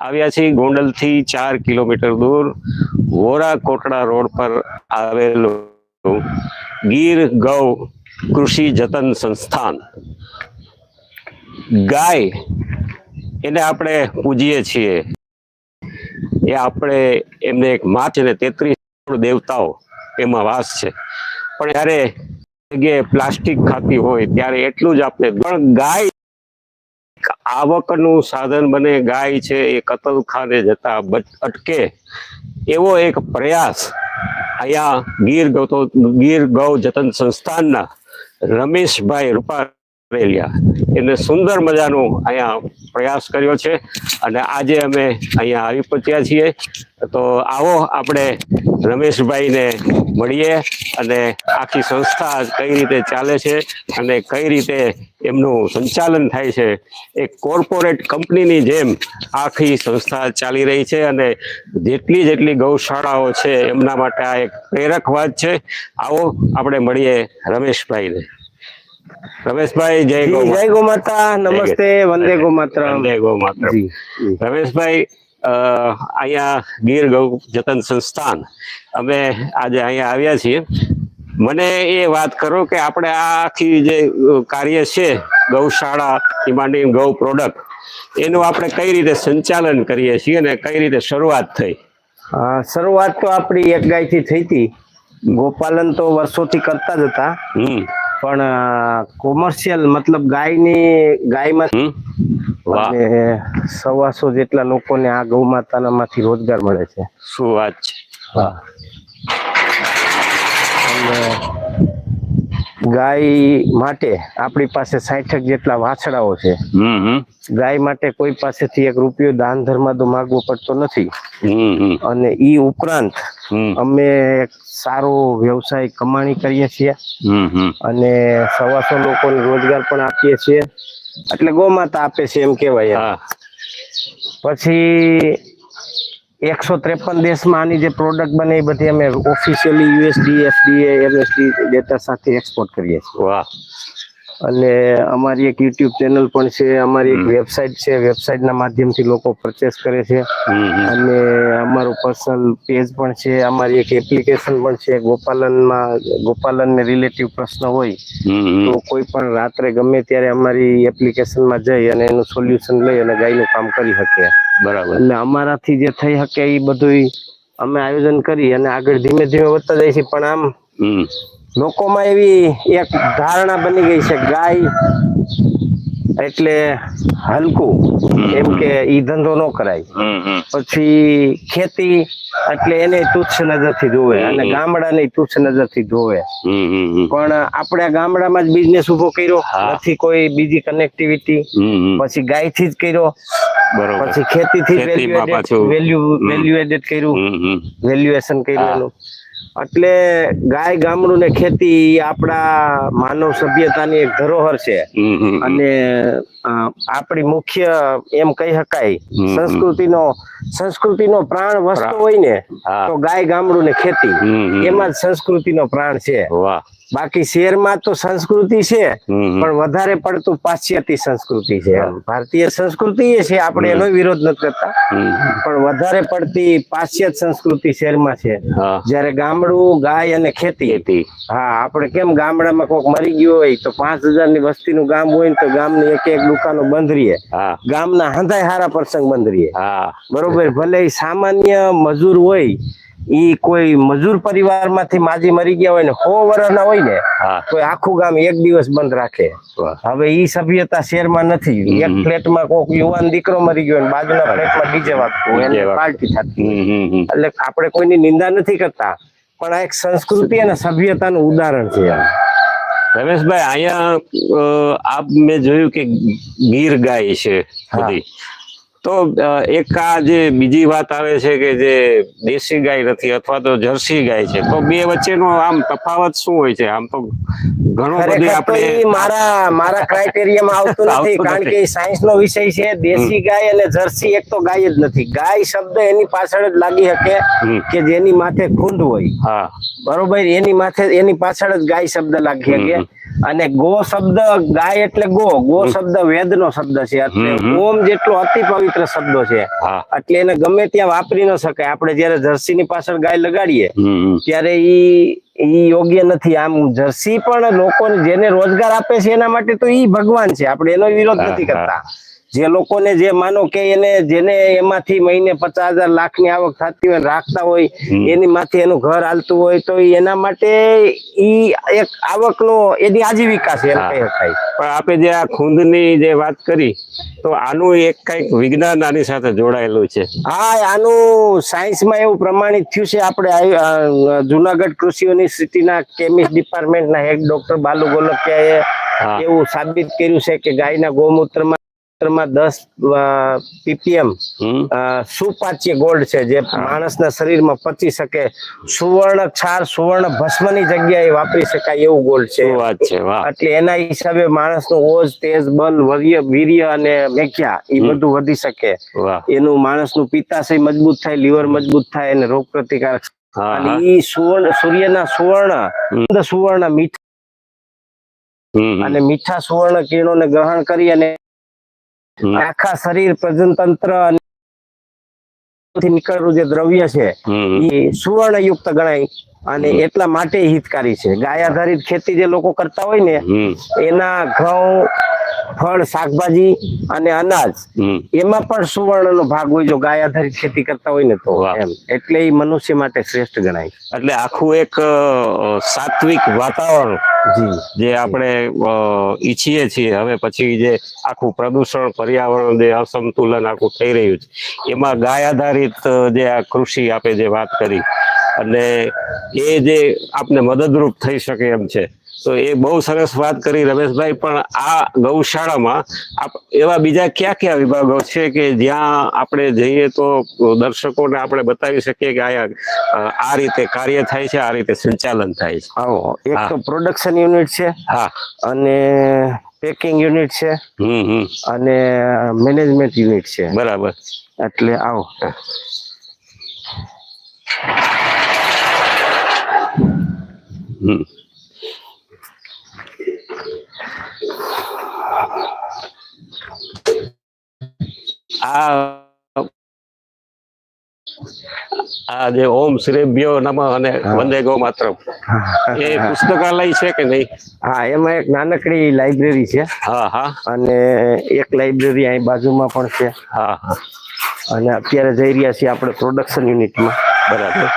આવ્યા છીએ ગોંડલથી ચાર કિલોમીટર દૂર. વોરા કોટડા રોડ પર આવેલું ગીર ગૌ કૃષિ જતન સંસ્થાન. ગાય એને આપણે પૂજીએ છીએ. એ આપણે એમને એક માચ અને તેત્રીસ દેવતાઓ એમાં વાસ છે. પણ જ્યારે જગ્યાએ પ્લાસ્ટિક ખાતી હોય ત્યારે એટલું જ આપણે પણ ગાય આવકનું સાધન બને, ગાય છે એ કતલખાને જતા અટકે એવો એક પ્રયાસ અહીંયા ગીર ગૌ ગીર ગૌ જતન સંસ્થાનના રમેશભાઈ એને સુંદર મજાનો અહીંયા પ્રયાસ કર્યો છે. અને આજે અમે અહીંયા આવી પહોંચ્યા છીએ. તો આવો આપણે રમેશભાઈને મળીએ અને આખી સંસ્થા કઈ રીતે ચાલે છે અને કઈ રીતે એમનું સંચાલન થાય છે. એક કોર્પોરેટ કંપનીની જેમ આખી સંસ્થા ચાલી રહી છે અને જેટલી જેટલી ગૌશાળાઓ છે એમના માટે આ એક પ્રેરક વાત છે. આવો આપણે મળીએ રમેશભાઈને. રમેશભાઈ જય ગો જય ગો માતા. નમસ્તે વંદે ગો વંદે ગૌ. રમેશભાઈ અહીંયા ગીર ગૌ જતન સંસ્થાન. અમે આજે અહીંયા આવ્યા છીએ. મને એ વાત કરો કે આપણે આ આખી જે કાર્ય છે ગૌશાળા થી માંડીને ગૌ પ્રોડક્ટ એનું આપણે કઈ રીતે સંચાલન કરીએ છીએ અને કઈ રીતે શરૂઆત થઈ? શરૂઆત તો આપણી એક ગાયથી થઈ હતી ગોપાલન તો વર્ષોથી કરતા જ હતા. પણ કોમર્શિયલ મતલબ ગાયની ગાયમાં સવાસો જેટલા લોકોને આ ગૌ માતાના માંથી રોજગાર મળે છે. શું વાત છે. હા ગાય માટે આપણી પાસે સાઠક જેટલા વાછડાઓ છે. ગાય માટે કોઈ પાસેથી એક રૂપિયો દાન ધર્માદો માગવો પડતો નથી. અને ઈ ઉપરાંત અમે એક સારો વ્યવસાય કમાણી કરીએ છીએ. અને સવાસો લોકોને રોજગાર પણ આપીએ છીએ. એટલે ગૌમાતા આપે છે એમ કહેવાય. હા. પછી એકસો ત્રેપન દેશમાં આની જે પ્રોડક્ટ બને એ બધી અમે officially USD FDA MSD data સાથે એક્સપોર્ટ કરીએ છીએ. વાહ. અને અમારી એક યુટ્યુબ ચેનલ પણ છે અમારી એક વેબસાઇટ છે વેબસાઇટના માધ્યમથી લોકો પરચેસ કરે છે. અને અમારું પર્સનલ પેજ પણ છે અમારી એક એપ્લિકેશન પણ છે ગોપાલનમાં ગોપાલનને રિલેટિવ પ્રશ્ન હોય તો કોઈ પણ રાત્રે ગમે ત્યારે અમારી એપ્લિકેશનમાં જઈ અને એનું સોલ્યુશન લઈ અને ગાયનું કામ કરી શકે. બરાબર. એટલે અમારાથી જે થઈ શકે એ બધું અમે આયોજન કરી અને આગળ ધીમે ધીમે વધતા જાય છે પણ આમ લોકોમાં એવી એક ધારણા બની ગઈ છે ગાય એટલે હલકું. એમ કે ઈ ધંધો ન કરાય. પછી ખેતી એટલે એને તુચ્છ નજરથી જોવે અને ગામડાને તુચ્છ નજરથી જોવે. પણ આપણે ગામડામાં જ બિઝનેસ ઊભો કર્યો. નથી કોઈ બીજી કનેક્ટિવિટી પછી ગાયથી જ કર્યો. પછી ખેતી થી વેલ્યુ વેલ્યુ એડેડ કર્યું. વેલ્યુએશન કર્યું એનું. એટલે ગાય ગામડું ને ખેતી આપણા માનવ સભ્યતાની એક ધરોહર છે. અને આપણી મુખ્ય એમ કહી શકાય. સંસ્કૃતિનો સંસ્કૃતિનો પ્રાણ વસ્તુ હોય ને તો ગાય ગામડું ને ખેતી. એમાં જ સંસ્કૃતિનો પ્રાણ છે. વાહ. બાકી શહેરમાં તો સંસ્કૃતિ છે. પણ વધારે પડતું પાશ્ચાત્ય સંસ્કૃતિ છે. ભારતીય સંસ્કૃતિ એ છે આપણે એનો વિરોધ નથી કરતા. પણ વધારે પડતી પાશ્ચાત્ય સંસ્કૃતિ શહેરમાં છે. જયારે ગામડું ગાય અને ખેતી. હતી હા આપણે કેમ ગામડામાં કોઈક મરી ગયું હોય તો પાંચ હજારની વસ્તીનું ગામ હોય ને તો ગામની એક એક દુકાનો બંધ રહીએ હા. ગામના હંધાય હારા પ્રસંગ બંધ રહીએ હા. બરોબર? ભલે સામાન્ય મજૂર હોય ઈ કોઈ મજૂર પરિવારમાંથી માજી મરી ગયા હોય ને સો વર્ષના હોય ને કોઈ આખું ગામ એક દિવસ બંધ રાખે. હવે ઈ સભ્યતા શહેરમાં નથી. એક ફ્લેટમાં કોઈક યુવાન દીકરો મરી ગયો ને બાજુના ફ્લેટમાં ડીજે વાગતું એને પાર્ટી થતી. એટલે આપણે કોઈની નિંદા નથી કરતા પણ આ એક સંસ્કૃતિ અને સભ્યતાનું ઉદાહરણ છે. રમેશભાઈ અહીંયા આપ મેં જોયું કે ગીર ગાય છે બધી. તો એક આ જે બીજી વાત આવે છે કે જે દેશી ગાય નથી અથવા તો જર્સી ગાય છે તો બે વચ્ચેનો આમ તફાવત શું હોય છે? આમ તો ઘણો બધું આપણે મારા મારા ક્રાઇટેરિયામાં આવતું નથી કારણ કે સાયન્સ નો વિષય છે દેશી ગાય અને જર્સી એક તો ગાય જ નથી. ગાય શબ્દ એની પાછળ જ લાગી શકે કે જેની માથે ખૂંદ હોય. હા. બરોબર? એની માથે એની પાછળ જ ગાય શબ્દ લાગી શકે. અને ગો શબ્દ ગાય એટલે ગો. ગો શબ્દ વેદ નો શબ્દ છે. એટલે. ઓમ જેટલો અતિ પવિત્ર શબ્દો છે. એટલે એને ગમે ત્યાં વાપરી ન શકાય. આપણે જયારે જર્સી ની પાછળ ગાય લગાડીએ. ત્યારે ઈ ઈ યોગ્ય નથી. આમ જર્સી પણ લોકોને જેને રોજગાર આપે છે એના માટે તો ઈ ભગવાન છે. આપણે એનો વિરોધ નથી કરતા. જે લોકોને જે માનો કે એને જેને એમાંથી મહિને પચાસ હજાર લાખની આવક થતી હોય રાખતા હોય એની માંથી એનું ઘર હાલતું હોય તો એના માટે ઈ એક આવકનો એની આજીવિકા છે એમ કહી શકાય પણ આપણે જે આ ખૂંદની જે વાત કરી તો આનું એક કંઈક વિજ્ઞાન આની સાથે જોડાયેલું છે. હા આનું સાયન્સમાં એવું પ્રમાણિત થયું છે. આપણે જુનાગઢ કૃષિ યુનિવર્સિટીના કેમિસ્ટ ડિપાર્ટમેન્ટના હેડ ડોક્ટર બાલુ ગોલકિયાએ એવું સાબિત કર્યું છે કે ગાયના ગૌમૂત્રમાં મૂત્રમાં દસ પીપીએમ સુપાચ્ય ગોલ્ડ છે જે માણસના શરીરમાં પચી શકે. સુવર્ણ ક્ષાર સુવર્ણ ભસ્મની જગ્યાએ વાપરી શકાય એવું ગોલ્ડ છે. એટલે એના હિસાબે માણસનો ઓજ તેજ બલ વર્ય વીર્ય અને મેખ્યા એ બધું વધી શકે. એનું માણસનું પિત્તાશય મજબૂત થાય લીવર મજબૂત થાય અને રોગ પ્રતિકારક અને ઈ સુવર્ણ સૂર્યના સુવર્ણ સુવર્ણ મીઠા. અને મીઠા સુવર્ણ કિરણોને ગ્રહણ કરી અને. આખા શરીર પ્રજનતંત્રથી નીકળેલું જે દ્રવ્ય છે એ સુવર્ણ યુક્ત ગણાય અને એટલા માટે હિતકારી છે. ગાય આધારિત ખેતી જે લોકો કરતા હોય ને એના ઘઉં ફળ શાકભાજી અને અનાજ એમાં પણ સુવર્ણનો ભાગ હોય જો ગાય આધારિત ખેતી કરતા હોય ને તો એમ. એટલે એ મનુષ્ય માટે શ્રેષ્ઠ ગણાય. એટલે આખું એક સાત્વિક વાતાવરણ જી. જે આપણે ઈચ્છીએ છીએ. હવે પછી જે આખું પ્રદૂષણ પર્યાવરણ જે અસંતુલન આખું થઈ રહ્યું છે એમાં ગાય આધારિત જે આ કૃષિ આપે જે વાત કરી અને એ જે આપને મદદરૂપ થઈ શકે એમ છે તો એ બહુ સરસ વાત કરી રમેશભાઈ પણ આ ગૌશાળામાં આપ એવા બીજા કયા કયા વિભાગો છે કે જ્યાં આપણે જઈએ તો દર્શકોને આપણે બતાવી શકીએ કે આ આ રીતે કાર્ય થાય છે આ રીતે સંચાલન થાય છે? આવો એક તો પ્રોડક્શન યુનિટ છે હા. અને પેકિંગ યુનિટ છે અને મેનેજમેન્ટ યુનિટ છે. બરાબર. એટલે આવો. હમ. આ આ જે ઓમ શ્રેભ્યો નમ અને વંદે ગો માત્ર એ પુસ્તકાલય છે કે નહીં? હા એમાં એક નાનકડી લાઇબ્રેરી છે. હા હા. અને એક લાઇબ્રેરી અહીં બાજુમાં પણ છે. હા હા. અને અત્યારે જઈ રહ્યા છીએ આપણે પ્રોડક્શન યુનિટમાં બરાબર.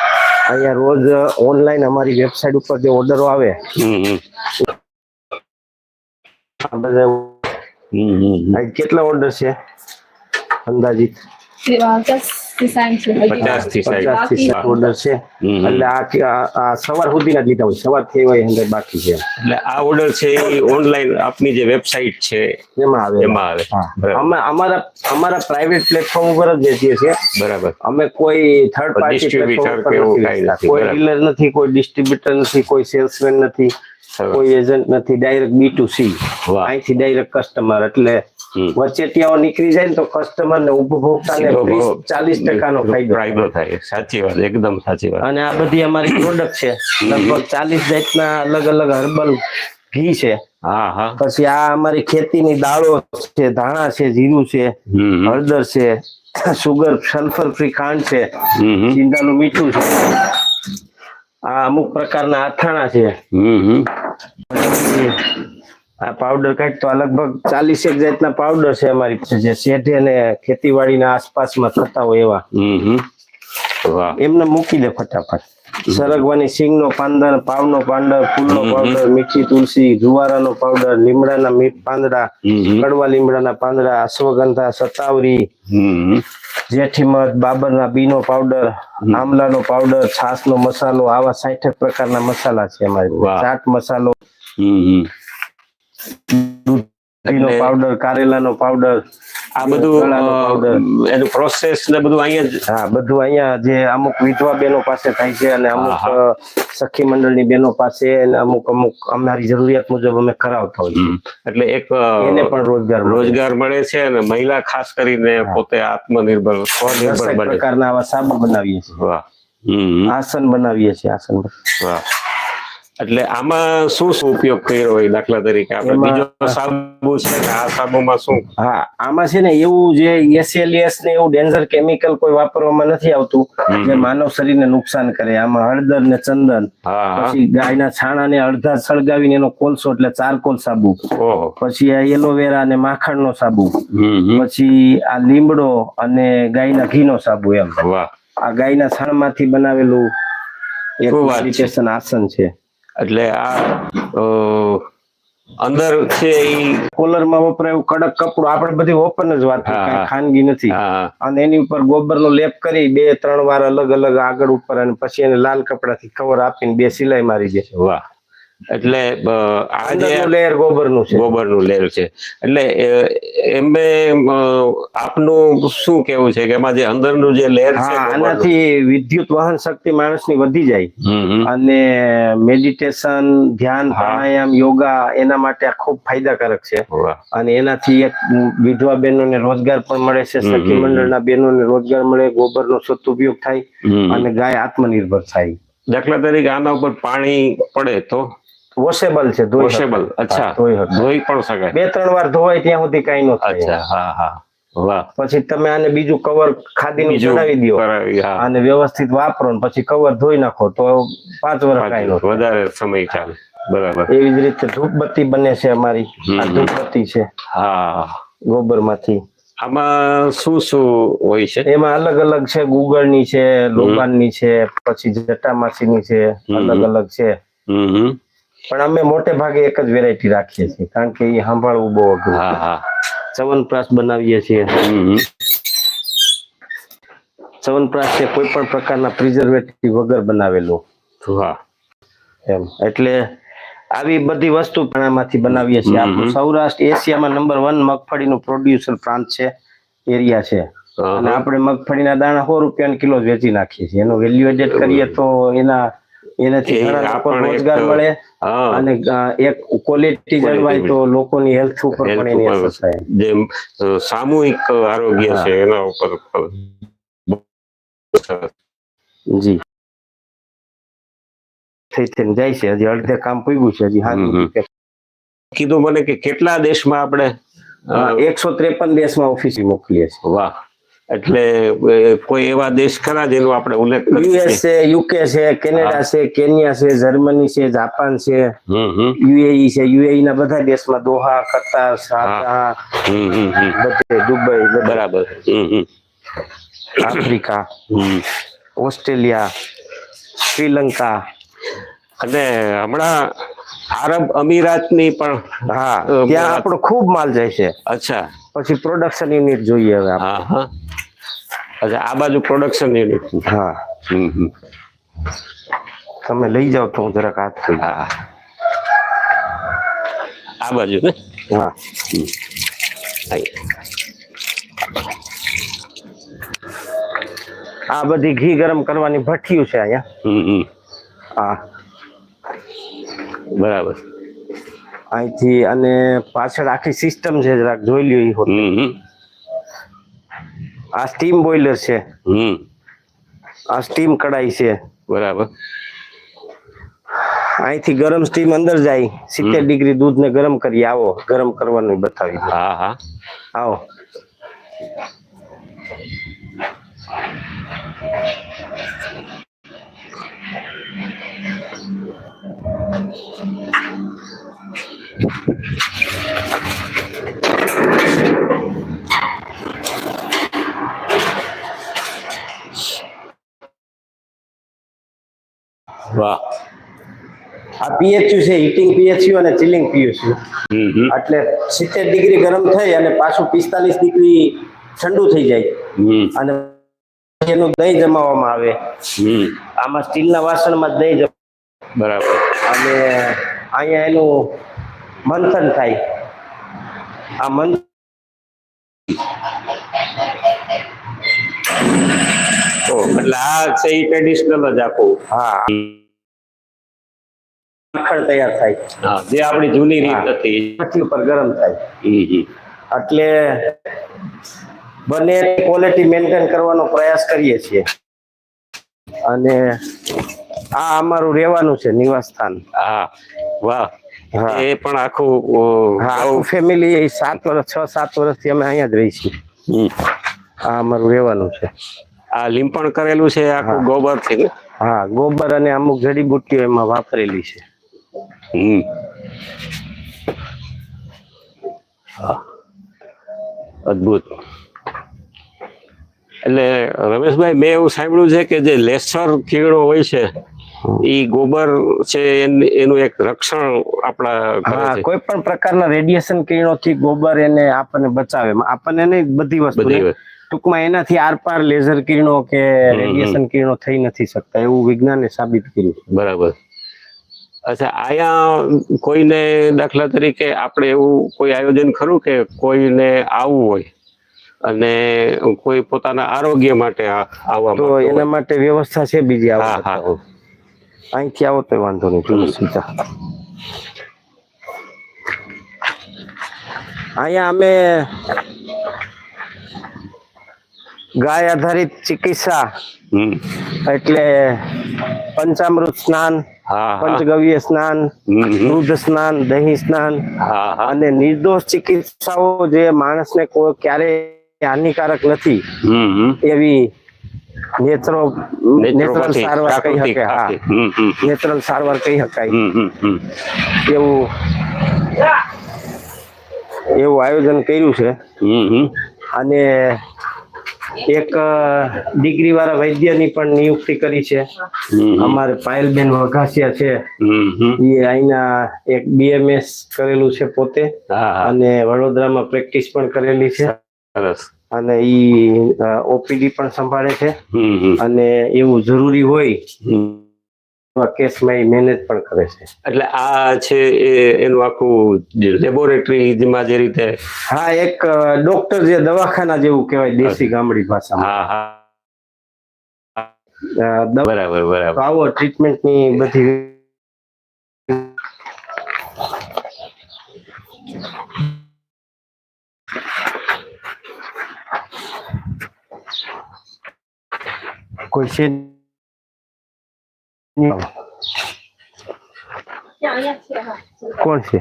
અહીંયા રોજ ઓનલાઈન અમારી વેબસાઇટ ઉપર જે ઓર્ડરો આવે હમ. બધા કેટલા ઓર્ડર છે? અંદાજિત? પચાસથી સાઠ છે. હજી. પચાસથી સાઠ. પચાસથી સાઠ ઓર્ડર છે. હમ. એટલે આ કે- આ આ સવાર સુધીના જ લીધા હોય. સવાર થઈ હોય અંદર બાકી છે. આ ઓર્ડર છે એ આપની જે વેબસાઇટ છે એમાં આવે. એમાં આવે. અમે અમારા અમારા પ્રાઇવેટ પ્લેટફોર્મ ઉપર જ વેચીએ છીએ. બરાબર. અમે કોઈ થર્ડ પાર્ટી કાંઈ. ડીલર નથી. કોઈ ડિસ્ટ્રીબ્યુટર નથી કોઈ સેલ્સમેન નથી. કોઈ એજન્ટ નથી ડાયરેક્ટ બી ટુ સી અહીંથી ડાયરેક્ટ કસ્ટમર એટલે વચ્ચે વચેટિયાઓ નીકળી જાય ને તો કસ્ટમર ને ઉપભોક્તાને ને ચાલીસ ટકાનો ફાયદો. ફાયદો થાય. સાચી વાત એકદમ સાચી વાત. અને આ બધી અમારી પ્રોડક્ટ છે. લગભગ ચાલીસ જાતના અલગ અલગ હર્બલ ઘી છે. હા હા. પછી આ અમારી ખેતીની દાળો છે ધાણા છે જીરું છે. હળદર છે સુગર સલ્ફર ફ્રી ખાંડ છે હમ. મીઠું છે. આ અમુક પ્રકારના અથાણા છે હમ હમ. આ પાવડર કાંઈક તો લગભગ ચાલીસ એક જાતના પાવડર છે અમારી પાસે જે શેઢે ને ખેતીવાડીના આસપાસમાં થતા હોય એવા. એમને મૂકી દે ફટાફટ સરગવાની સિંગનો પાંદર પાવનો પાંદર ફૂલનો. પાવડર મીઠી તુલસી જુવારાનો પાવડર લીમડાના મીઠ પાંદડા. કડવા લીમડાના પાંદડા અશ્વગંધા સતાવરી જેઠી મધ બાબરના બીનો પાવડર આમલાનો પાવડર છાસનો મસાલો આવા સાઠ પ્રકારના મસાલા છે અમારી. ચાટ મસાલો એટલે- પાવડર કારેલાનો પાવડર આ બધું એનું પ્રોસેસ ને બધું અહીંયા જ હા બધું અહીંયા જે અમુક વિધવા બહેનો પાસે થાય છે અને અમુક સખી મંડળ મંડળની બહેનો પાસે અને અમુક અમુક અમારી જરૂરિયાત મુજબ અમે કરાવતા હોઈએ એટલે એક એને પણ રોજગાર. રોજગાર મળે છે અને મહિલા ખાસ કરીને પોતે આત્મનિર્ભર સ્વનિર્ભર બને. પ્રકારના આવા સાબુ બનાવીએ છીએ. આસન બનાવીએ છીએ આસન. વાહ. એટલે આમાં શું શું ઉપયોગ કર્યો હોય દાખલા તરીકે આપણે? બીજો સાબુ છે આ સાબુમાં શું? હા આમાં છે ને એવું જે એસએલએસ ને એવું ડેન્જર કેમિકલ કોઈ વાપરવામાં નથી આવતું જે માનવ શરીરને નુકસાન કરે. આમાં હળદર ને ચંદન પછી ગાયના છાણાને અડધા સળગાવીને એનો કોલસો એટલે ચારકોલ સાબુ. પછી આ એલોવેરા અને માખણનો સાબુ. પછી આ લીમડો અને ગાયના ઘીનો સાબુ એમ. આ ગાયના છાણમાંથી બનાવેલું એક આસન છે. એટલે આ અંદર છે ઈ કોલરમાં વપરાયું કડક કપડું. આપણે બધી ઓપન જ વાત ખાનગી નથી. અને એની ઉપર ગોબરનો લેપ કરી બે ત્રણ વાર અલગ અલગ આગળ ઉપર અને પછી એને લાલ કપડાથી કવર આપીને બે સિલાઈ મારી દે. વાહ. એટલે આ જે લેયર ગોબરનું છે. ગોબરનું લેયર છે. એટલે એમને આપનું શું કેવું છે કે એમાં જે અંદરનું જે લેયર છે આનાથી વિદ્યુત વહન શક્તિ માણસની વધી જાય. અને મેડિટેશન ધ્યાન પ્રાણાયામ યોગા એના માટે આ ખૂબ ફાયદાકારક છે. અને એનાથી એક વિધવા બહેનોને રોજગાર પણ મળે છે સખી મંડળના બહેનોને રોજગાર મળે ગોબરનો સદુપયોગ થાય અને ગાય આત્મનિર્ભર થાય. દાખલા તરીકે આના ઉપર પાણી પડે તો? વોશેબલ છે ધોઈ વોશેબલ અચ્છા. ધોઈ પણ શકાય. બે ત્રણ વાર ધોવાય ત્યાં સુધી કઈ ન થાય. અચ્છા હા હા. વાહ. પછી તમે આને બીજું કવર ખાદીનું ચડાવી દો. હા. અને વ્યવસ્થિત વાપરો ને પછી કવર ધોઈ નાખો તો પાંચ વર્ષ કઈ નો વધારે સમય ચાલે. બરાબર. એવી જ રીતે ધૂપબત્તી બને છે અમારી. આ ધૂપબત્તી છે. હા. ગોબરમાંથી. આમાં શું શું હોય છે? એમાં અલગ અલગ છે ગુગળની છે લોબાનની છે પછી જટામાસીની છે અલગ અલગ છે. હમ. પણ અમે મોટે ભાગે એક જ વેરાયટી રાખીએ છીએ. કારણ કે એ સાંભળવું બહુ અઘરું હા હા. ચવનપ્રાશ બનાવીએ છીએ. ચવનપ્રાશ છે કોઈ પણ પ્રકારના પ્રિઝર્વેટિવ વગર બનાવેલું. હા. એમ. એટલે આવી બધી વસ્તુ પણ આમાંથી બનાવીએ છીએ. આપણું સૌરાષ્ટ્ર એશિયામાં નંબર વન મગફળીનું પ્રોડ્યુસર પ્રાંત છે એરિયા છે. અને આપણે મગફળીના દાણા સો રૂપિયાના કિલો વેચી નાખીએ છીએ. એનો વેલ્યુ એડેડ કરીએ તો એના એનાથી લોકો રોજગાર મળે અને એક ક્વોલિટી જળવાય તો લોકોની હેલ્થ ઉપર પણ એની અસર થાય. ઉપર જે સામૂહિક આરોગ્ય છે એના ઉપર જી. થઈ થઈને જાય છે. હજી અડધે કામ પૂગ્યું છે હજી. હા કીધું મને કે કેટલા દેશમાં આપણે એકસો ત્રેપન દેશમાં ઓફિસ મોકલીએ છીએ. વાહ. એટલે કોઈ એવા દેશ ખરા જેનો આપણે ઉલ્લેખ યુએસ છે યુકે છે કેનેડા છે કેન્યા છે જર્મની છે જાપાન છે. યુએઈ છે યુએઈ ના બધા દેશમાં દોહા કતાર હમ. બધે દુબઈ બરાબર. આફ્રિકા. ઓસ્ટ્રેલિયા શ્રીલંકા. અને હમણાં આરબ અમીરાતની પણ હા ત્યાં આપણો ખૂબ માલ જાય છે. અચ્છા. પછી પ્રોડક્શન યુનિટ જોઈએ હવે આપણે. હા હા અચ્છા આ બાજુ પ્રોડક્શન યુનિટ હા. હમ હમ. તમે લઈ જાઓ તો હું જરાક હાથ ધોઈ હા. આ બાજુ ને? હા. અહીં. આ બધી ઘી ગરમ કરવાની ભઠ્ઠીયું છે અહીંયા. હમ હમ. હા. બરાબર. અહીંથી અને પાછળ આખી સિસ્ટમ છે જરાક જોઈ લ્યો ઈ હોત. આ સ્ટીમ બોઈલર છે. હમ. આ સ્ટીમ કડાઈ છે. બરાબર. અહીંથી ગરમ સ્ટીમ અંદર જાય. સિત્તેર ડિગ્રી દૂધ ને ગરમ કરી આવો. ગરમ કરવાનું બતાવી હા હા. આવો. વાહ. આ પીએચયુ છે હીટિંગ પીએચયુ અને ચિલિંગ પીએચયુ એટલે સિત્તેર ડિગ્રી ગરમ થઈ અને પાછું પિસ્તાલીસ ડિગ્રી ઠંડુ થઈ જાય. અને એનું દહીં જમાવવામાં આવે. આમાં સ્ટીલના વાસણમાં દહીં જમા બરાબર. અને અહીંયા એનું મંથન થાય. આ મંથન એટલે આ છે એ ટ્રેડિશનલ જ આખું. હા. માખણ તૈયાર થાય. હા જે આપણી જૂની રીત હતી. મચ્છી ઉપર ગરમ થાય. હમ હમ એટલે બને ક્વોલિટી મેન્ટેન કરવાનો પ્રયાસ કરીએ છીએ. અને આ અમારું રહેવાનું છે નિવાસ સ્થાન. હા વાહ. એ પણ આખું હા આખું ફેમિલી સાત વર્ષ છ સાત વર્ષથી અમે અહીંયા જ રહી છીએ. આ અમારું રહેવાનું છે. આ લીંપણ કરેલું છે આખું ગોબરથી હા ગોબર અને અમુક જડીબુટ્ટીઓ એમાં વાપરેલી છે. હમ. હા. અદ્ભુત. એટલે રમેશભાઈ મેં એવું સાંભળ્યું છે કે જે લેસર કીડો હોય છે ઈ ગોબર છે એનું એક રક્ષણ આપણા કોઈ પણ પ્રકારના રેડિયેશન કિરણોથી ગોબર એને આપણને બચાવે. આપણને નહીં બધી વસ્તુ ટૂંકમાં એનાથી આરપાર લેઝર કિરણો કે રેડિયેશન કિરણો થઈ નથી શકતા. એવું વિજ્ઞાને સાબિત કર્યું બરાબર. અચ્છા આયા કોઈને દાખલા તરીકે આપણે એવું કોઈ આયોજન ખરું કે કોઈને આવવું હોય અને કોઈ પોતાના આરોગ્ય માટે આવવા તો એના માટે વ્યવસ્થા છે બીજી હા આવો હા. અહીંથી આવો તો વાંધો નહીં સીધા અહીંયા અમે ગાય આધારિત ચિકિત્સા એટલે પંચામૃત સ્નાન પંચગવ્ય સ્નાન. દૂધ સ્નાન દહીં સ્નાન અને નિર્દોષ ચિકિત્સાઓ જે માણસને કોઈ ક્યારે હાનિકારક નથી. એવી નેત્રો નેચરલ સારવાર કહી શકે હા. નેચરલ સારવાર કહી શકાય. એવું એવું આયોજન કર્યું છે. અને એક ડિગ્રી વાળા વૈદ્યની પણ નિયુક્તિ કરી છે. હમ, અમારે પાયલબેન વઘાસિયા છે. હમ, હમ. એ અહીંના એક બીએમએસ કરેલું છે પોતે. અને વડોદરામાં પ્રેક્ટિસ પણ કરેલી છે. સરસ. અને ઈ ઓપીડી પણ સંભાળે છે. અને એવું જરૂરી હોય કેસમાં એ મેનેજ પણ કરે છે. એટલે આ છે એ એનું આખું લેબોરેટરી જેમાં જે રીતે હા એક ડોક્ટર જે દવાખાના જેવું કહેવાય દેશી ગામડી ભાષામાં. હા હા. બરાબર બરાબર. આવો ટ્રીટમેન્ટની બધી કોઈ છે કોણ છે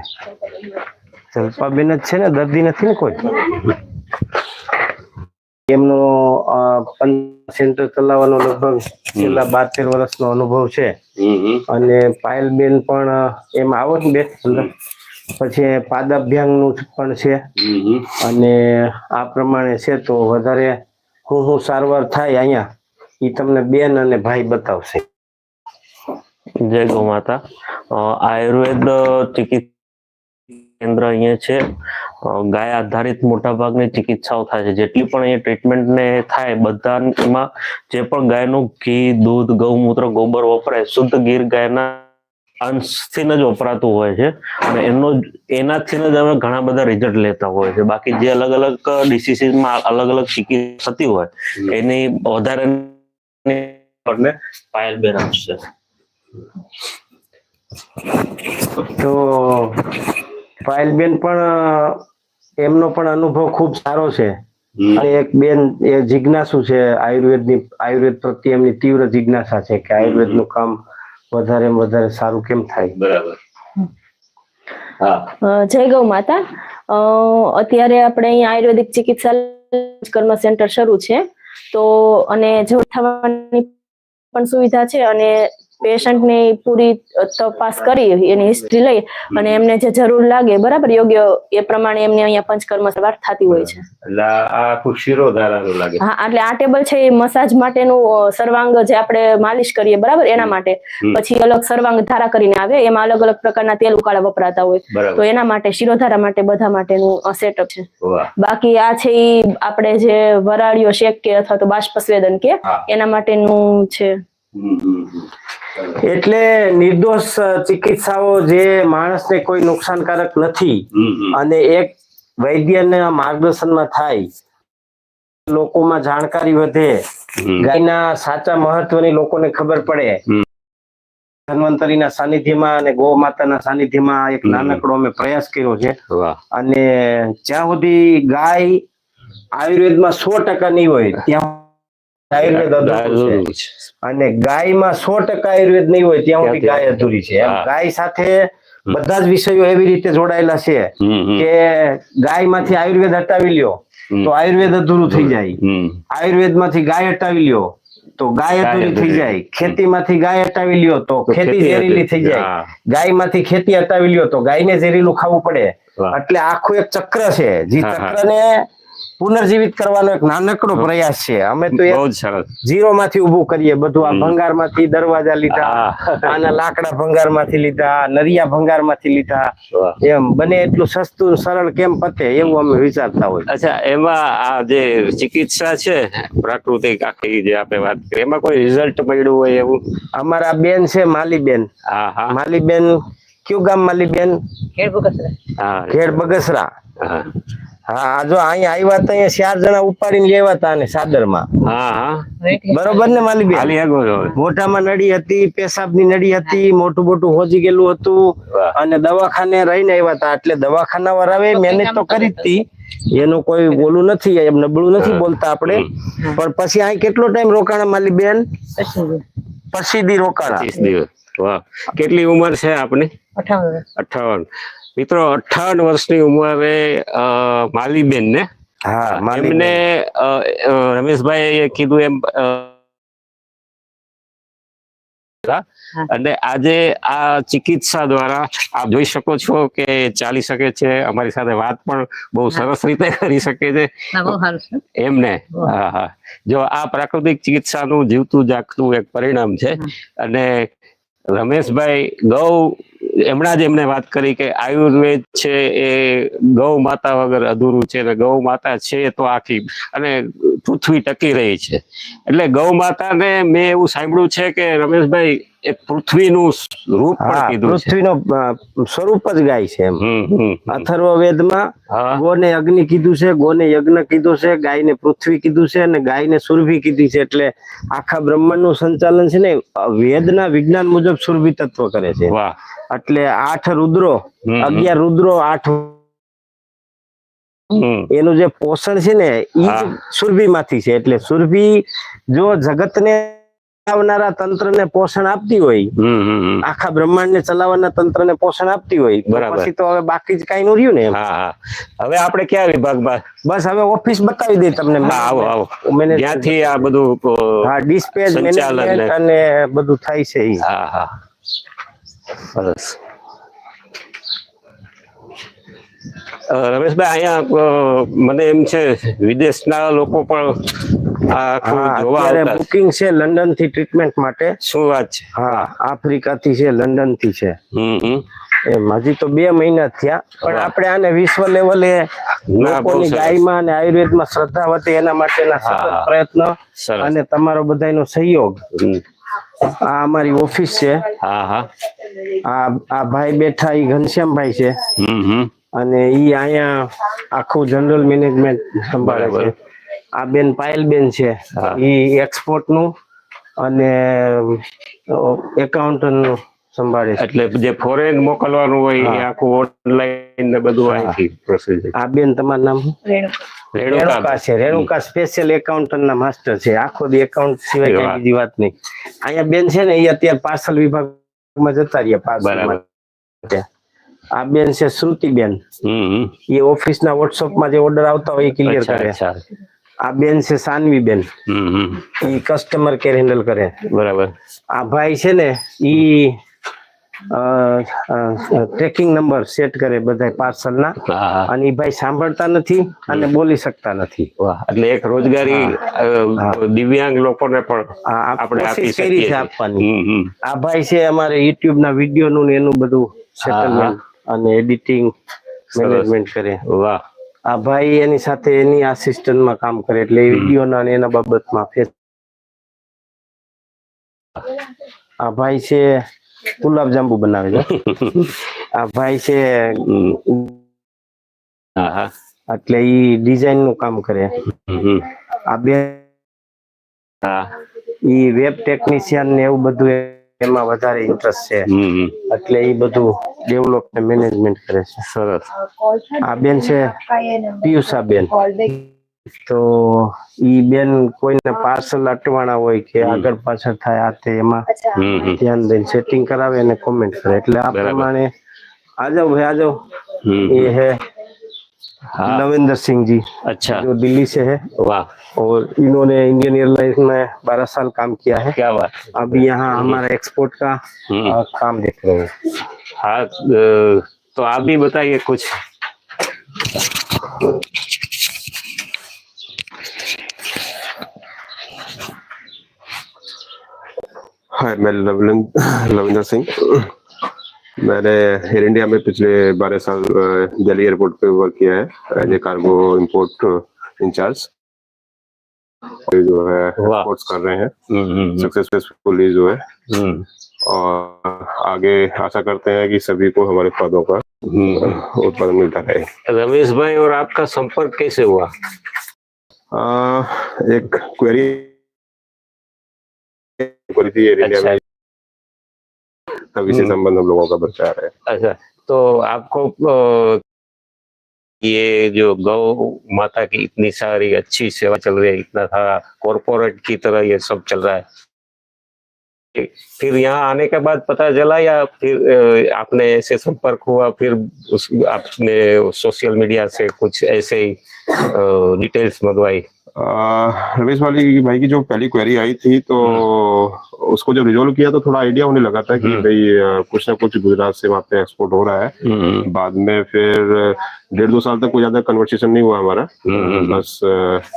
જલ્પાબેન જ છે ને દર્દી નથી ને કોઈ એમનો સેન્ટર ચલાવવાનો લગભગ છેલ્લા બાર તેર વર્ષનો અનુભવ છે અને પાયલબેન પણ એમ આવો ને બે પછી પાદાભ્યાંગનું પણ છે. અને આ પ્રમાણે છે તો વધારે હું હું સારવાર થાય અહીંયા એ તમને બેન અને ભાઈ બતાવશે. જય ગૌ માતા. આયુર્વેદ ચિકિત્સા કેન્દ્ર અહીંયા છે. ગાય આધારિત મોટા ભાગની ચિકિત્સાઓ થાય છે. જેટલી પણ અહીંયા ટ્રીટમેન્ટ ને થાય બધામાં જે પણ ગાયનું ઘી દૂધ ગૌમૂત્ર ગોબર વપરાય શુદ્ધ ગીર ગાયના અંશથી જ વપરાતું હોય છે. અને એનો જ- એનાથી જ અમે ઘણા બધા રિઝલ્ટ લેતા હોય છે. બાકી જે અલગ અલગ ડિસીસીસમાં અલગ અલગ ચિકિત્સા થતી હોય એની વધારે પાયલ બેન આપશે તો પાયલબેન પણ એમનો પણ અનુભવ ખૂબ સારો છે. અને એક બેન એ જિજ્ઞાસુ છે આયુર્વેદની આયુર્વેદ પ્રત્યે એમની તીવ્ર જિજ્ઞાસા છે કે આયુર્વેદનું કામ વધારે વધારે સારું કેમ થાય? બરાબર. જય ગૌ માતા. અ, અત્યારે આપણે અહીંયા આયુર્વેદિક ચિકિત્સા કર્મ સેન્ટર શરૂ છે. તો અને જો થવાની પણ સુવિધા છે અને પેશન્ટની પૂરી તપાસ કરી એની હિસ્ટ્રી લઈ અને એમને જે જરૂર લાગે બરાબર યોગ્ય એ પ્રમાણે એમને અહીંયા પંચકર્મ સારવાર થતી હોય છે. એટલે આખું શિરોધારાનું લાગે. હા એટલે આ ટેબલ છે એ મસાજ માટેનું સર્વાંગ જે આપણે માલિશ કરીએ બરાબર એના માટે. પછી અલગ સર્વાંગ ધારા કરીને આવે એમાં અલગ અલગ પ્રકારના તેલ ઉકાળા વપરાતા હોય. તો એના માટે શિરોધારા માટે બધા માટેનું સેટઅપ છે. બાકી આ છે એ આપણે જે વરાળીઓ શેક કે અથવા તો બાષ્પ સ્વેદન કે એના માટેનું છે. એટલે નિર્દોષ ચિકિત્સાઓ જે માણસને કોઈ નુકસાનકારક નથી. અને એક વૈદ્યના માર્ગદર્શનમાં થાય લોકોમાં જાણકારી વધે ગાયના સાચા મહત્વની લોકોને ખબર પડે. ધન્વંતરીના સાનિધ્યમાં અને ગો માતાના સાનિધ્યમાં એક નાનકડો અમે પ્રયાસ કર્યો છે. અને જ્યાં સુધી ગાય આયુર્વેદમાં સો ટકા નહીં હોય ત્યાં આયુર્વેદ અધૂરું છે. અને ગાયમાં સો ટકા આયુર્વેદ નહીં હોય ત્યાં સુધી ગાય અધૂરી છે. ગાય સાથે બધા જ વિષયો એવી રીતે જોડાયેલા છે કે ગાય ગાયમાંથી આયુર્વેદ હટાવી લ્યો તો આયુર્વેદ અધૂરું થઈ જાય. આયુર્વેદ આયુર્વેદમાંથી ગાય હટાવી લ્યો તો ગાય અધૂરી થઈ. જાય. ખેતીમાંથી ગાય હટાવી લ્યો તો ખેતી ઝેરીલી થઈ જાય. ગાયમાંથી ખેતી હટાવી લ્યો તો ગાયને ઝેરીલું ખાવું પડે. એટલે આખું એક ચક્ર છે. જે. ચક્રને પુનર્જીવિત કરવાનો એક નાનકડો પ્રયાસ છે. અમે તો એક બહુ ઝીરો માંથી ઉભું કરીએ બધું આ ભંગારમાંથી દરવાજા લીધા આના લાકડા ભંગારમાંથી લીધા નરિયા ભંગારમાંથી લીધા એમ બને એટલું સસ્તું સરળ કેમ પતે એવું અમે વિચારતા હોય અચ્છા એમાં આ જે ચિકિત્સા છે પ્રાકૃતિક આખી જે આપણે વાત કરી એમાં કોઈ રિઝલ્ટ મળ્યું હોય એવું? અમારા બેન છે માલીબેન. હા હા. માલીબેન કયું ગામ માલીબેન? હા. ખેડ બગસરા. હા જો અહીંયા આવ્યા હતા અહીંયા ચાર જણા ઉપાડીને લેવા હતા ને સાદરમાં. હા હા. બરોબર ને આગળ હોય. મોઢામાં નળી હતી પેશાબની નડી હતી મોટું મોટું હોજી ગયેલું હતું અને દવાખાને રહીને આવ્યા હતા. એટલે દવાખાના વાળાએ મેનેજ તો કરી હતી? એનું કોઈ બોલું નથી એમ નબળું નથી બોલતા આપણે. પણ પછી અહીં કેટલો ટાઈમ રોકાણા માલી બેન? પછી દી રોકાણા. કેટલી ઉંમર છે આપની? અઠાવન. મિત્રો અઠાવન વર્ષની ઉંમરે માલીબેન ને હા માલી એમને રમેશભાઈ કીધું એમ અને આજે આ ચિકિત્સા દ્વારા આપ જોઈ શકો છો કે ચાલી શકે છે અમારી સાથે વાત પણ બહુ સરસ રીતે કરી શકે છે. એમને હા હા. જો આ પ્રાકૃતિક ચિકિત્સાનું જીવતું જાગતું એક પરિણામ છે અને રમેશભાઈ, ગૌ એમણા જ એમને વાત કરી કે આયુર્વેદ છે એ ગૌ માતા વગર અધૂરું છે અને ગૌ માતા છે તો આખી, અને પૃથ્વી ટકી રહી છે. એટલે ગૌ માતાને મેં એવું સાંભળ્યું છે કે રમેશભાઈ એક પૃથ્વીનું રૂપ પણ કીધું પૃથ્વીનો સ્વરૂપ જ ગાય છે એમ. અથર્વ વેદમાં ગોને અગ્નિ કીધું છે ગોને યજ્ઞ કીધું છે ગાયને પૃથ્વી કીધું છે અને ગાયને સુરભી કીધી છે. એટલે આખા બ્રહ્માંડનું સંચાલન છે ને વેદના વિજ્ઞાન મુજબ સુરભી તત્વ કરે છે. એટલે આઠ રુદ્રો અગિયાર રુદ્રો આઠ એનું જે પોષણ છે ને એ સુરભી માંથી છે. એટલે સુરભી જો જગતને ચલાવનારા તંત્રને પોષણ આપતી હોય આખા બ્રહ્માંડ ને બ્રહ્માંડને ચલાવવાના તંત્રને પોષણ આપતી હોય બરાબર. પછી તો હવે બાકી જ કઈ નું રહ્યું ને હવે આપણે કયા વિભાગમાં બસ હવે ઓફિસ બતાવી દે તમને. આવો આવો. ત્યાંથી આ બધું હા ડિસ્પેચ મેનેજમેન્ટ અને બધું થાય છે હા હા. સરસ રમેશભાઈ અહીંયા મને એમ છે વિદેશના લોકો પણ અત્યારે બુકિંગ છે લંડનથી ટ્રીટમેન્ટ માટે. શું વાત છે? હા આફ્રિકા થી છે. લંડનથી છે એમ હજી તો બે મહિના થયા પણ આપણે આને વિશ્વ લેવલે લોકોની ગાયમાં અને આયુર્વેદમાં શ્રદ્ધા વધે એના માટેના સતત પ્રયત્ન અને તમારો બધાનો સહયોગ. આ અમારી ઓફિસ છે. હા હા. આ આ ભાઈ બેઠા ઈ ઘનશ્યામભાઈ છે. અને ઈ અહીંયા આખું જનરલ મેનેજમેન્ટ સંભાળે છે. આ બેન પાયલબેન છે. એ એક્સપોર્ટનું એક્સપોર્ટનું અને એકાઉન્ટનું નું સંભાળે એટલે જે ફોરેન મોકલવાનું હોય એ આખું ઓનલાઈન ને બધું. અહીંથી પ્રોસીજર આ બેન તમારું નામ રેણુકા. છે. રેણુકા સ્પેશિયલ એકાઉન્ટન્ટ ના માસ્ટર છે. આખો દી એકાઉન્ટ સિવાય કઈ બીજી વાત નહીં. અહીંયા બેન છે ને એ અત્યારે પાર્સલ વિભાગમાં જતા રહ્યા પાર્સલ આ બેન છે શ્રુતિબેન. એ ઓફિસ ના WhatsApp માં જે ઓર્ડર આવતા હોય એ ક્લિયર કરે. આ બેન છે સાનવી બેન. હમ કસ્ટમર કેર હેન્ડલ કરે. બરાબર. આ ભાઈ છે ને ઈ ટ્રેકિંગ નંબર સેટ કરે બધા પાર્સલ ના. અને ઈ ભાઈ સાંભળતા નથી અને બોલી શકતા નથી. વાહ એટલે એક રોજગારી દિવ્યાંગ લોકોને પણ આપણે આપી શકીએ આપવાની. આ ભાઈ છે અમારે યુટ્યુબ ના વીડિયો નું ને એનું બધું સેટલમેન્ટ અને એડિટિંગ મેનેજમેન્ટ કરે. વાહ. આ ભાઈ એની સાથે એની આસિસ્ટન્ટમાં કામ કરે એટલે વિડીયોના અને એના બાબતમાં ફેસ આ ભાઈ છે ગુલાબ જાંબુ બનાવે છે. આ ભાઈ છે એટલે ઈ ડિઝાઇનનું કામ કરે. આ બે હા. ઈ વેબ ટેકનિશિયન ને એવું બધું એમાં વધારે ઇન્ટરેસ્ટ છે. એટલે એ બધું ડેવલપ ને મેનેજમેન્ટ કરે છે. સરસ. આ બેન છે પિયુષા બેન તો ઈ બેન કોઈને પાર્સલ અટવાણા હોય કે આગળ પાછળ થાય આ તે એમાં ધ્યાન દઈને સેટિંગ કરાવે અને કોમેન્ટ કરે. એટલે આ પ્રમાણે આજો ભાઈ આજો એ હે. है। नविंदर सिंह जी अच्छा। जो दिल्ली से है। वाह। और इन्होंने इंडियन एयरलाइंस में बारह साल काम किया है। क्या बात अभी यहाँ हमारा एक्सपोर्ट का हम्म। काम देख रहे हैं। हाँ तो आप भी बताइए कुछ। हाय मैं लविंदर लविंदर सिंह। मैंने एयर इंडिया में पिछले बारह साल दिल्ली एयरपोर्ट पे वर्क किया है as a cargo import incharge जो है। एक्सपोर्ट्स कर रहे हैं। हम्म, हम्म, सक्सेसफुली जो है। हम्म, और आगे आशा करते हैं कि सभी को हमारे पदों का हम्म। उत्पादन मिलता रहे। रमेश भाई और आपका संपर्क कैसे हुआ? अ, एक क्वेरी क्वेरी थी एयर इंडिया अच्छा। में। तभी से हम्म। संबंध हम लोगों का बरकरार है। अच्छा तो आपको ये जो गौ माता की इतनी सारी अच्छी सेवा चल रही है इतना सारा कॉरपोरेट की तरह ये सब चल रहा है। फिर यहाँ आने के बाद पता चला या फिर आपने ऐसे संपर्क हुआ फिर उस आपने सोशल मीडिया से कुछ ऐसे ही डिटेल्स मंगवाई? रमेश वाली भाई की जो पहली क्वेरी आई थी तो उसको जब रिजोल्व किया तो थोड़ा आइडिया होने लगा था कि हम्म। भाई कुछ ना कुछ गुजरात से वहाँ पे एक्सपोर्ट हो रहा है। हम्म, बाद में फिर डेढ़ दो साल तक कोई ज़्यादा कन्वर्सेशन नहीं हुआ हमारा। हम्म। बस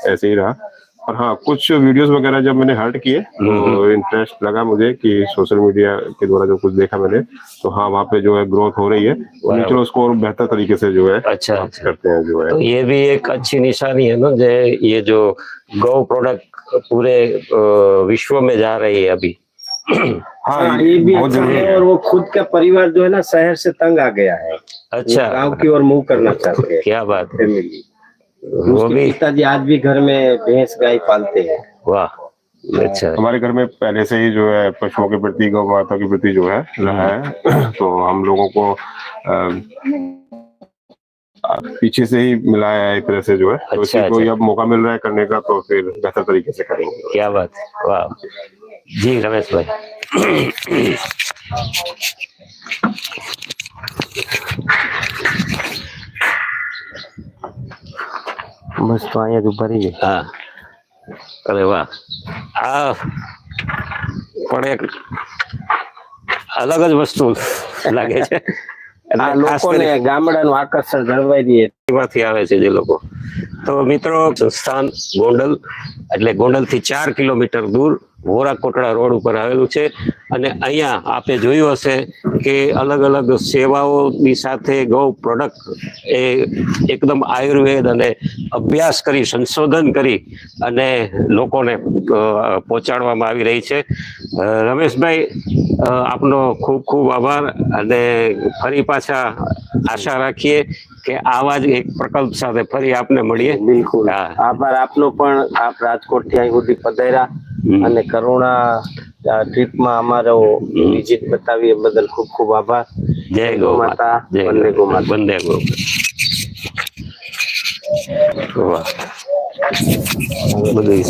ऐसे ही रहा। और हाँ कुछ वीडियोस वगैरह जब मैंने हर्ट किए तो इंटरेस्ट लगा मुझे कि सोशल मीडिया के द्वारा जो कुछ देखा मैंने तो हाँ वहाँ पे जो है ग्रोथ हो रही है। और चलो उसको और बेहतर तरीके से जो है अच्छा अच्छा। करते हैं जो है। तो ये भी एक अच्छी निशानी है ना जो ये जो गौ प्रोडक्ट पूरे विश्व में जा रही है अभी। हाँ ये भी अच्छा है है। और वो खुद का परिवार जो है ना शहर से तंग आ गया है। अच्छा। गाँव की ओर मूव करना चाहते हैं। क्या बात है। फैमिली वो भी पिताजी आज भी घर में भैंस गाय पालते हैं। वाह अच्छा। हमारे घर में पहले से ही जो है पशुओं के प्रति गौ माता के प्रति जो है रहा है। तो हम लोगों को अ, पीछे से ही मिला है एक तरह से जो है। अच्छा, तो अच्छा, इसी को अच्छा। अब मौका मिल रहा है करने का तो फिर बेहतर तरीके से करेंगे। क्या बात वाह। जी रमेश भाई। બસ તો અહીંયા જ ભરી ગઈ હા. અરે વાહ. આ પણ એક અલગ જ વસ્તુ લાગે છે. આ લોકોને ગામડાનું આકર્ષણ જળવાઈ દે આવે છે જે લોકો. તો મિત્રો સંસ્થાન ગોંડલ એટલે ગોંડલથી ચાર કિલોમીટર દૂર વોરા કોટડા રોડ ઉપર આવેલું છે. અને અહીંયા આપે જોયું હશે કે અલગ અલગ સેવાઓની સાથે ગૌ પ્રોડક્ટ એ એકદમ આયુર્વેદ અને અભ્યાસ કરી, સંશોધન કરી અને લોકોને પહોંચાડવામાં આવી રહી છે. રમેશભાઈ આપનો ખૂબ ખૂબ આભાર અને ફરી પાછા આશા રાખીએ. કે આવા જ એક પ્રકલ્પ સાથે ફરી આપને મળીએ. બિલકુલ. આભાર. આપનો પણ આપ રાજકોટથી અહીં સુધી પધાર્યા અને કરુણા ટ્રીપમાં અમારો વિઝિટ બતાવી એ બદલ ખૂબ ખૂબ આભાર. જય ગૌ માતા જય વંદે ગો માતા. વંદે ગૌ વાહ. બધું